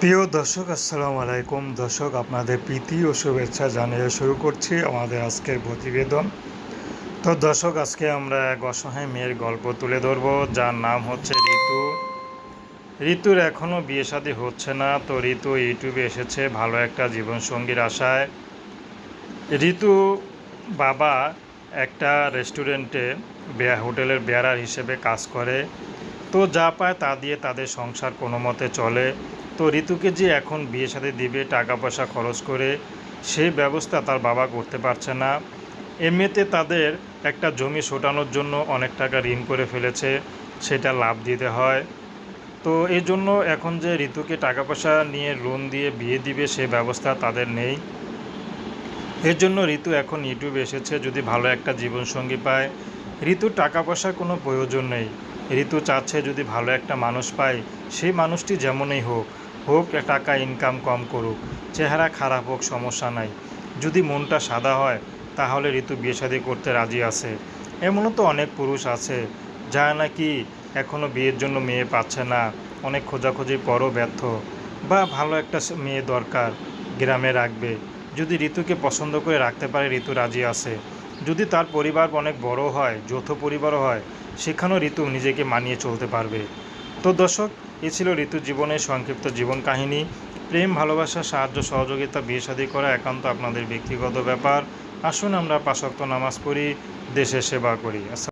প্রিয় দর্শক, আসসালামু আলাইকুম। দর্শক, আপনাদের প্রীতি ও শুভেচ্ছা জানিয়ে শুরু করছি আমাদের আজকের প্রতিবেদন। তো দর্শক, আজকে আমরা এক অসহায় মেয়ের গল্প তুলে ধরবো, যার নাম হচ্ছে ঋতু। ঋতুর এখনও বিয়ে শাদী হচ্ছে না, তো ঋতু ইউটিউবে এসেছে ভালো একটা জীবনসঙ্গীর আশায়। ঋতু বাবা একটা রেস্টুরেন্টে বেয়া হোটেলের বেয়ারার হিসেবে কাজ করে। তো যা পায় তা দিয়ে তাদের সংসার কোনো মতে চলে। তো ঋতুকে যে এখন বিয়ে সাথে দিবে টাকা পয়সা খরচ করে সেই ব্যবস্থা তার বাবা করতে পারছে না। এমনিতে তাদের একটা জমি সোটানোর জন্য অনেক টাকা ঋণ করে ফেলেছে, সেটা লাভ দিতে হয়। তো এই জন্য এখন যে ঋতুকে টাকা পয়সা নিয়ে লোন দিয়ে বিয়ে দিবে, সে ব্যবস্থা তাদের নেই। এর জন্য ঋতু এখন ইউটিউবে এসেছে, যদি ভালো একটা জীবনসঙ্গী পায় ঋতুর টাকা পয়সার কোনো প্রয়োজন নেই। ঋতু চাচ্ছে যদি ভালো একটা মানুষ পায় সেই মানুষটি যেমনই হোক হোক টাকা ইনকাম কম করুক, চেহারা খারাপ হোক সমস্যা নাই। যদি মনটা সাদা হয়, তাহলে ঋতু বিয়ে শাদী করতে রাজি আছে। এমনও তো অনেক পুরুষ আছে, যা নাকি এখনও বিয়ের জন্য মেয়ে পাচ্ছে না, অনেক খোঁজাখুঁজির পরও ব্যর্থ। বা ভালো একটা মেয়ে দরকার, গ্রামে রাখবে। যদি ঋতুকে পছন্দ করে রাখতে পারে, ঋতু রাজি আছে। যদি তার পরিবার অনেক বড় হয়, যৌথ পরিবারও হয়, সেখানেও ঋতু নিজেকে মানিয়ে চলতে পারবে। তো দর্শক, এ ছিল ঋতু জীবনের সংক্ষিপ্ত জীবন কাহিনী। প্রেম, ভালোবাসা, সাহায্য, সহযোগিতা, বিয়ে শাদী করা একান্ত আপনাদের ব্যক্তিগত ব্যাপার। আসুন আমরা পাশক্ত নামাজ পড়ি, দেশের সেবা করি।